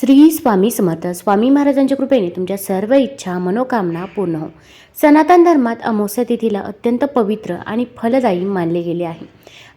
श्री स्वामी समर्थ. स्वामी महाराजांच्या कृपेने तुमच्या सर्व इच्छा मनोकामना पूर्ण हो. सनातन धर्मात अमावस्या तिथीला अत्यंत पवित्र आणि फलदायी मानले गेले आहे.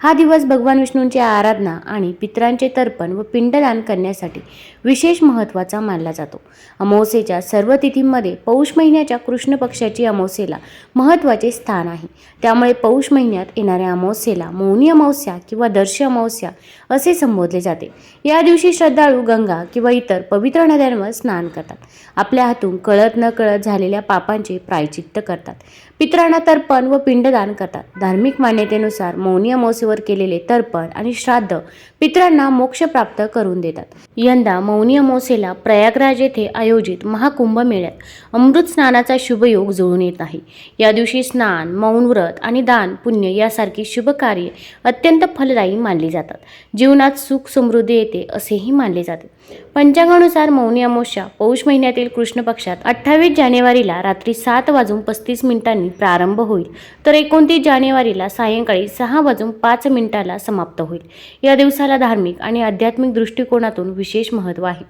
हा दिवस भगवान विष्णूंची आराधना आणि पितरांचे तर्पण व पिंडदान करण्यासाठी विशेष महत्त्वाचा मानला जातो. अमावस्येच्या सर्व तिथींमध्ये पौष महिन्याच्या कृष्ण पक्षाची अमावस्येला महत्त्वाचे स्थान आहे. त्यामुळे पौष महिन्यात येणाऱ्या अमावस्येला मौनी अमावस्या किंवा दर्श अमावस्या असे संबोधले जाते. या दिवशी श्रद्धाळू गंगा किंवा इतर पवित्र नद्यांवर स्नान करतात. आपल्या हातून कळत न कळत झालेल्या पापांचे प्रायचित्त करतात. पितरांना तर्पण व पिंडदान करतात. धार्मिक मान्यतेनुसार मौनी अमावस्येवर केलेले तर्पण आणि श्राद्ध पितरांना मोक्ष प्राप्त करून देतात. यंदा मौनी अमावस्येला प्रयागराज येथे आयोजित महाकुंभ मेळ्यात अमृत स्नानाचा शुभयोग जुळून येत आहे. या दिवशी स्नान मौन व्रत आणि दान पुण्य यासारखी शुभ कार्ये अत्यंत फलदायी मानली जातात. जीवनात सुख समृद्धी येते असेही मानले जाते. पंचांगानुसार मौनी अमावस्या पौष महिन्यातील कृष्ण पक्षात अठ्ठावीस जानेवारीला रात्री सात वाजून पस्तीस मिनिटांनी प्रारंभ होईल. तर एकोणतीस जानेवारीला सायंकाळी सहा वाजून पाच पाच मिनिटाला समाप्त होईल. या दिवसाला धार्मिक आणि आध्यात्मिक दृष्टिकोनातून विशेष महत्त्व आहे.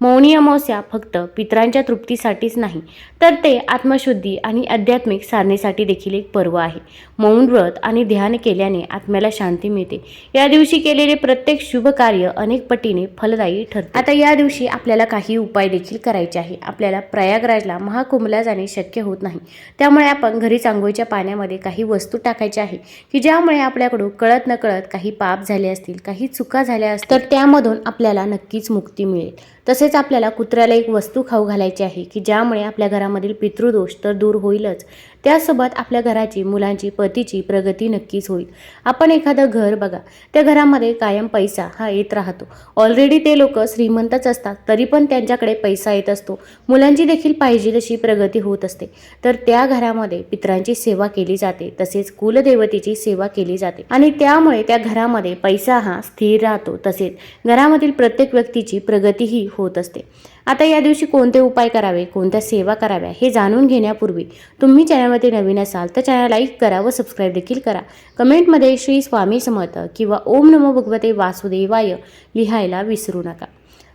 मौनी अमावस्या फक्त पितरांच्या तृप्तीसाठीच नाही तर ते आत्मशुद्धी आणि आध्यात्मिक साधनेसाठी देखील एक पर्व आहे. मौन व्रत आणि ध्यान केल्याने आत्म्याला शांती मिळते. या दिवशी केलेले प्रत्येक शुभ कार्य अनेक पटीने फलदायी ठरते. आता या दिवशी आपल्याला काही उपाय देखील करायचे आहे. आपल्याला प्रयागराजला महाकुंभला जाणे शक्य होत नाही. त्यामुळे आपण घरीच आंघोळीच्या पाण्यामध्ये काही वस्तू टाकायच्या आहे की ज्यामुळे आपल्याकडून कळत न कळत काही पाप झाले असतील काही चुका झाल्या असतील तर त्यामधून आपल्याला नक्कीच मुक्ती मिळेल. तसेच आपल्याला कुत्र्याला एक वस्तू खाऊ घालायची आहे की ज्यामुळे आपल्या घरामधील पितृदोष तर दूर होईलच. त्यासोबत आपल्या घराची मुलांची पतीची प्रगती नक्कीच होईल. आपण एखादं घर बघा त्या घरामध्ये कायम पैसा हा येत राहतो. ऑलरेडी ते लोक श्रीमंतच असतात तरी पण त्यांच्याकडे पैसा येत असतो. मुलांची देखील पाहिजे तशी प्रगती होत असते. तर त्या घरामध्ये पितरांची सेवा केली जाते तसेच कुलदेवतेची सेवा केली जाते. आणि त्यामुळे त्या घरामध्ये पैसा हा स्थिर राहतो तसेच घरामधील प्रत्येक व्यक्तीची प्रगतीही होत असते. आता या दिवशी कोणते उपाय करावे कोणत्या सेवा कराव्या हे जाणून घेण्यापूर्वी तुम्ही चॅनलमध्ये नवीन असाल तर चॅनल लाईक करा व सबस्क्राईब देखील करा. कमेंटमध्ये श्री स्वामी समर्थ किंवा ओम नमो भगवते वासुदेवाय लिहायला विसरू नका.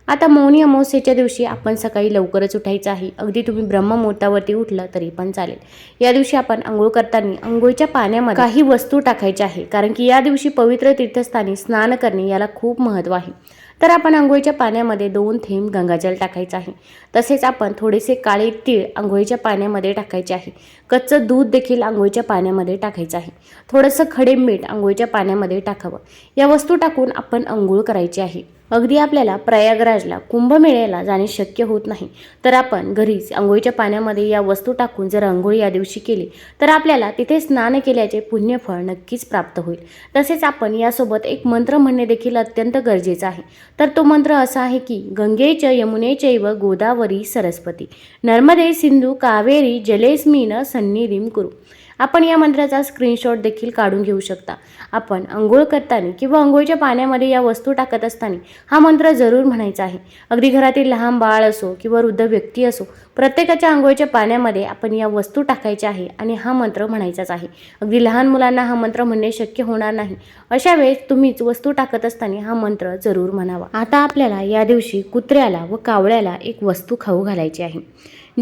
आता मौनी अमावस्येच्या दिवशी आपण सकाळी लवकरच उठायचं आहे. अगदी तुम्ही ब्रह्ममुहूर्तावरती उठलं तरी पण चालेल. या दिवशी आपण आंघोळ करताना आंघोळीच्या पाण्यामध्ये काही वस्तू टाकायच्या आहे. कारण की या दिवशी पवित्र तीर्थस्थानी स्नान करणे याला खूप महत्त्व आहे. तर आपण आंघोळीच्या पाण्यामध्ये दोन थेंब गंगाजल टाकायचं आहे. तसेच आपण थोडेसे काळे तीळ आंघोळीच्या पाण्यामध्ये टाकायचे आहे. कच्चं दूध देखील आंघोळीच्या पाण्यामध्ये टाकायचं आहे. थोडंसं खडे मीठ आंघोळीच्या पाण्यामध्ये टाकावं. या वस्तू टाकून आपण आंघोळ करायची आहे. अगदी आपल्याला प्रयागराजला कुंभमेळ्याला जाणे शक्य होत नाही. तर आपण घरीच आंघोळीच्या पाण्यामध्ये या वस्तू टाकून जर आंघोळी या दिवशी केली तर आपल्याला तिथे स्नान केल्याचे पुण्यफळ नक्कीच प्राप्त होईल. तसेच आपण यासोबत एक मंत्र म्हणणे देखील अत्यंत गरजेचं आहे. तर तो मंत्र असा आहे की गंगेच यमुनेचैव गोदावरी सरस्वती. नर्मदे सिंधू कावेरी जलेस्मिन सन्निधीम कुरु। आपण या मंत्राचा स्क्रीनशॉट देखील काढून घेऊ शकता. आपण आंघोळ करताना किंवा आंघोळीच्या पाण्यामध्ये या वस्तू टाकत असताना हा मंत्र जरूर म्हणायचा आहे. अगदी घरातील लहान बाळ असो किंवा वृद्ध व्यक्ती असो प्रत्येकाच्या आंघोळीच्या पाण्यामध्ये आपण या वस्तू टाकायच्या आहे आणि हा मंत्र म्हणायचाच आहे. अगदी लहान मुलांना हा मंत्र म्हणणे शक्य होणार नाही. अशा वेळेस तुम्हीच वस्तू टाकत असताना हा मंत्र जरूर म्हणावा. आता आपल्याला या दिवशी कुत्र्याला व कावळ्याला एक वस्तू खाऊ घालायची आहे.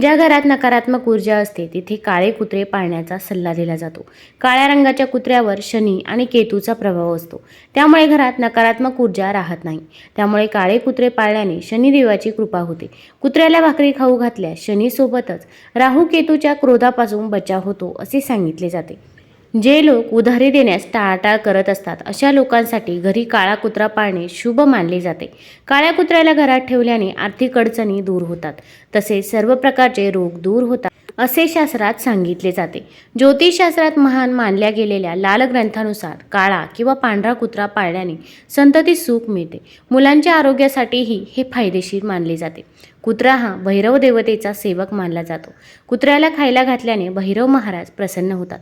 ज्या घरात नकारात्मक ऊर्जा असते तिथे काळे कुत्रे पाळण्याचा सल्ला दिला जातो. काळ्या रंगाच्या कुत्र्यावर शनी आणि केतूचा प्रभाव असतो. त्यामुळे घरात नकारात्मक ऊर्जा राहत नाही. त्यामुळे काळे कुत्रे पाळल्याने शनिदेवाची कृपा होते. कुत्र्याला भाकरी खाऊ घातल्यास शनीसोबतच राहू केतूच्या क्रोधापासून बचाव होतो असे सांगितले जाते. जे लोक उधारी देण्यास टाळाटाळ करत असतात अशा लोकांसाठी घरी काळा कुत्रा पाळणे शुभ मानले जाते. काळ्या कुत्र्याला घरात ठेवल्याने आर्थिक अडचणी दूर होतात. तसेच सर्व प्रकारचे रोग दूर होतात असे शास्त्रात सांगितले जाते. ज्योतिषशास्त्रात महान मानल्या गेलेल्या लाल ग्रंथानुसार काळा किंवा पांढरा कुत्रा पाळल्याने संतती सुख मिळते. मुलांच्या आरोग्यासाठीही हे फायदेशीर मानले जाते. कुत्रा हा भैरव देवतेचा सेवक मानला जातो. कुत्र्याला खायला घातल्याने भैरव महाराज प्रसन्न होतात.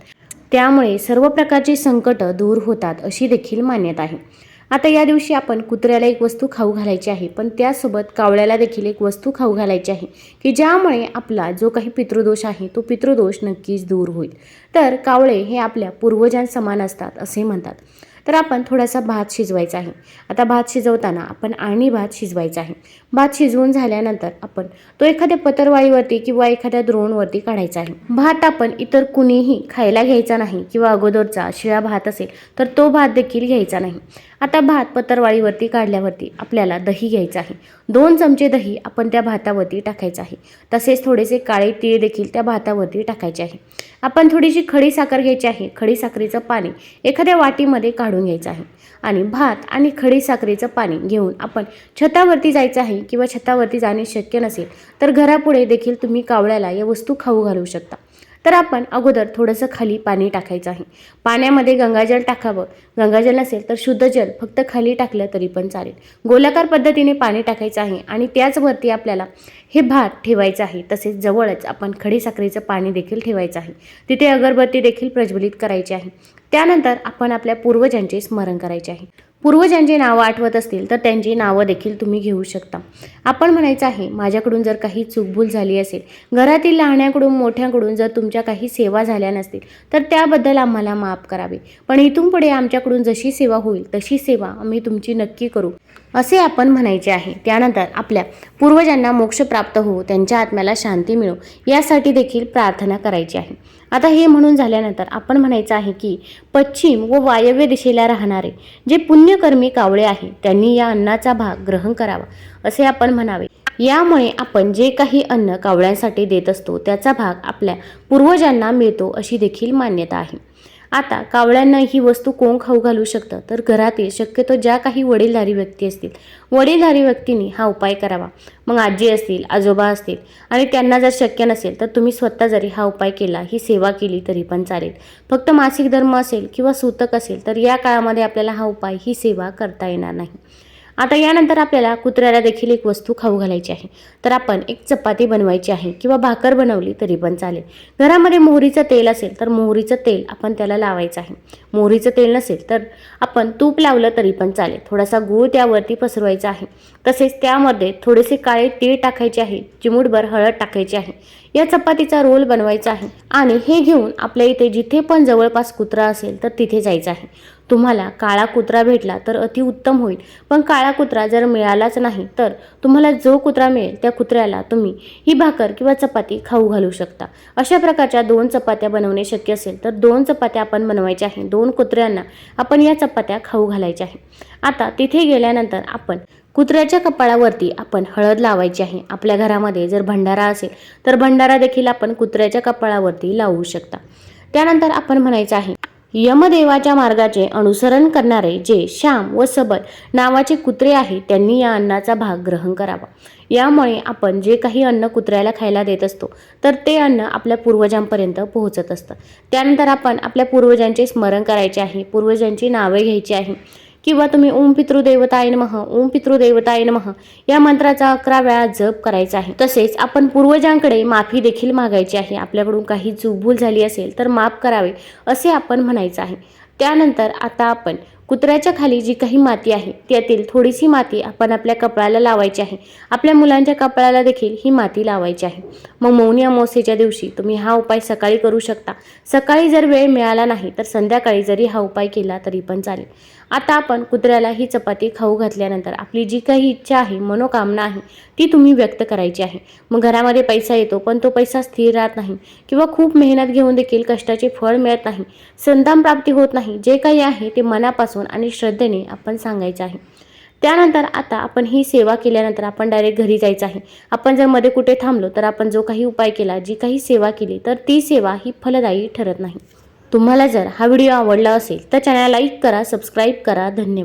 त्यामुळे सर्व प्रकारची संकट दूर होतात अशी देखील मान्यता आहे. आता या दिवशी आपण कुत्र्याला एक वस्तू खाऊ घालायची आहे पण त्यासोबत कावळ्याला देखील एक वस्तू खाऊ घालायची आहे की ज्यामुळे आपला जो काही पितृदोष आहे तो पितृदोष नक्कीच दूर होईल. तर कावळे हे आपल्या पूर्वजांसमान असतात असे म्हणतात. तर आपण थोडासा भात शिजवायचा आहे. आता भात शिजवताना आपण आणि भात शिजवायचा आहे. भात शिजवून झाल्यानंतर आपण तो एखाद्या पतरवाळीवरती किंवा एखाद्या द्रोणवरती काढायचा आहे. भात आपण इतर कुणीही खायला घ्यायचा नाही किंवा अगोदरचा शिळा भात असेल तर तो भात देखील घ्यायचा नाही. आता भात पतरवाळीवरती काढल्यावरती आपल्याला दही घ्यायचं आहे. दोन चमचे दही आपण त्या भातावरती टाकायचं आहे. तसेच थोडेसे काळे तीळ देखील त्या भातावरती टाकायचे आहे. आपण थोडीशी खडी साखर घ्यायची आहे. खडी साखरेचं पाणी एखाद्या वाटीमध्ये काढून घ्यायचं आहे. आणि भात आणि खडी साखरेचं पाणी घेऊन आपण छतावरती जायचं आहे किंवा छतावरती जाणे शक्य नसेल तर घरापुढे देखील तुम्ही कावळ्याला या वस्तू खाऊ घालू शकता. तर आपण अगोदर थोडंसं खाली पाणी टाकायचं आहे. पाण्यामध्ये गंगाजल टाकावं. गंगाजल नसेल तर शुद्ध जल फक्त खाली टाकलं तरी पण चालेल. गोलाकार पद्धतीने पाणी टाकायचं आहे आणि त्याचवरती आपल्याला हे भात ठेवायचं आहे. तसेच जवळच आपण खडी साखरेचं पाणी देखील ठेवायचं आहे. तिथे अगरबत्ती देखील प्रज्वलित करायची आहे. त्यानंतर आपण आपल्या पूर्वजांचे स्मरण करायचे आहे. पूर्वजांची नावं आठवत असतील तर त्यांची नावं देखील तुम्ही घेऊ शकता. आपण म्हणायचं आहे माझ्याकडून जर काही चूकभूल झाली असेल घरातील लहान्याकडून मोठ्याकडून जर तुमच्या काही सेवा झाल्या नसतील तर त्याबद्दल आम्हाला माफ करावे. पण इथून पुढे आमच्याकडून जशी सेवा होईल तशी सेवा आम्ही तुमची नक्की करू. असे आपण म्हणायचे आहे. त्यानंतर आपल्या पूर्वजांना मोक्ष प्राप्त होऊ त्यांच्या आत्म्याला शांती मिळो यासाठी देखील प्रार्थना करायची आहे. आता हे म्हणून झाल्यानंतर आपण म्हणायचं आहे की पश्चिम व वायव्य दिशेला राहणारे जे पुण्यकर्मी कावळे आहे त्यांनी या अन्नाचा भाग ग्रहण करावा असे आपण म्हणावे. यामुळे आपण जे काही अन्न कावळ्यांसाठी देत असतो त्याचा भाग आपल्या पूर्वजांना मिळतो अशी देखील मान्यता आहे. आता कावळ्यांना ही वस्तू कोण खाऊ घालू शकतं? तर घरातील शक्यतो ज्या काही वडीलधारी व्यक्ती असतील. वडीलधारी व्यक्तींनी हा उपाय करावा. मग आजी असतील आजोबा असतील आणि त्यांना जर शक्य नसेल तर तुम्ही स्वतः जरी हा उपाय केला ही सेवा केली तरी पण चालेल. फक्त मासिक धर्म असेल किंवा सूतक असेल तर या काळामध्ये आपल्याला हा उपाय ही सेवा करता येणार नाही. आता यानंतर आपल्याला कुत्र्याला देखील एक वस्तू खाऊ घालायची आहे. तर आपण एक चपाती बनवायची आहे किंवा भाकर बनवली तरी पण चालेल. घरामध्ये मोहरीचं तेल असेल तर मोहरीचं तेल आपण त्याला लावायचं आहे. मोहरीचं तेल नसेल तर आपण तूप लावलं तरी पण चालेल. थोडासा गूळ त्यावरती पसरवायचा आहे. तसेच त्यामध्ये थोडेसे काळे तीळ टाकायचे आहे. चिमूटभर हळद टाकायची आहे. या चपातीचा रोल बनवायचा आहे. आणि हे घेऊन आपल्या इथे जिथे पण जवळपास कुत्रा असेल तर तिथे जायचं आहे. तुम्हाला काळा कुत्रा भेटला तर अतिउत्तम होईल. पण काळा कुत्रा जर मिळालाच नाही तर तुम्हाला जो कुत्रा मिळेल त्या कुत्र्याला तुम्ही ही भाकर किंवा चपाती खाऊ घालू शकता. अशा प्रकारच्या दोन चपात्या बनवणे शक्य असेल तर दोन चपात्या आपण बनवायच्या आहे दोन कुत्र्यांना आपण या चपात्या खाऊ घालायच्या आहे आता तिथे गेल्यानंतर आपण कुत्र्याच्या कपाळावरती आपण हळद लावायची आहे. आपल्या घरामध्ये जर भंडारा असेल तर भंडारा देखील आपण कुत्र्याच्या कपाळावरती लावू शकता. त्यानंतर आपण म्हणायचं आहे यमदेवाच्या मार्गाचे अनुसरण करणारे जे श्याम व सबल नावाचे कुत्रे आहेत त्यांनी या अन्नाचा भाग ग्रहण करावा. यामुळे आपण जे काही अन्न कुत्र्याला खायला देत असतो तर ते अन्न आपल्या पूर्वजांपर्यंत पोहोचत असतं. त्यानंतर आपण आपल्या पूर्वजांचे स्मरण करायचे आहे पूर्वजांची नावे घ्यायची आहे. किंवा तुम्ही ओम पितृदेवताय नमः ओम पितृदेवताय नमः या मंत्राचा अकरा वेळा जप करायचा आहे. तसेच आपण पूर्वजांकडे माफी देखील मागायची आहे. आपल्याकडून काही चूकभूल झाली असेल तर माफ करावे असे आपण म्हणायचं आहे. त्यानंतर आता आपण कुत्र्याच्या खाली जी काही माती आहे त्यातील थोडीशी माती आपण आपल्या कपाळाला लावायची आहे. आपल्या मुलांच्या कपाळाला देखील ही माती लावायची आहे. मग मौनी अमावस्येच्या दिवशी तुम्ही हा उपाय सकाळी करू शकता. सकाळी जर वेळ मिळाला नाही तर संध्याकाळी जरी हा उपाय केला तरी पण चालेल. आता आपण कुत्र्याला ही चपाती खाऊ घातल्यानंतर आपली जी काही इच्छा आहे मनोकामना आहे ती तुम्ही व्यक्त करायची आहे. मग घरामध्ये पैसा येतो पण तो पैसा स्थिर राहत नाही किंवा खूप मेहनत घेऊन देखील कष्टाचे फळ मिळत नाही. संतान प्राप्ती होत नाही. जे काही आहे ते मनापासून आणि श्रद्धेने आपण सांगायचं आहे. त्यानंतर आता आपण ही सेवा केल्यानंतर आपण डायरेक्ट घरी जायचं आहे. आपण जर मध्ये कुठे थांबलो तर आपण जो काही उपाय केला जी काही सेवा केली तर ती सेवा ही फलदायी ठरत नाही. तुम्हाला जर हा व्हिडिओ आवडला असेल तर चॅनल लाईक करा सबस्क्राईब करा. धन्यवाद.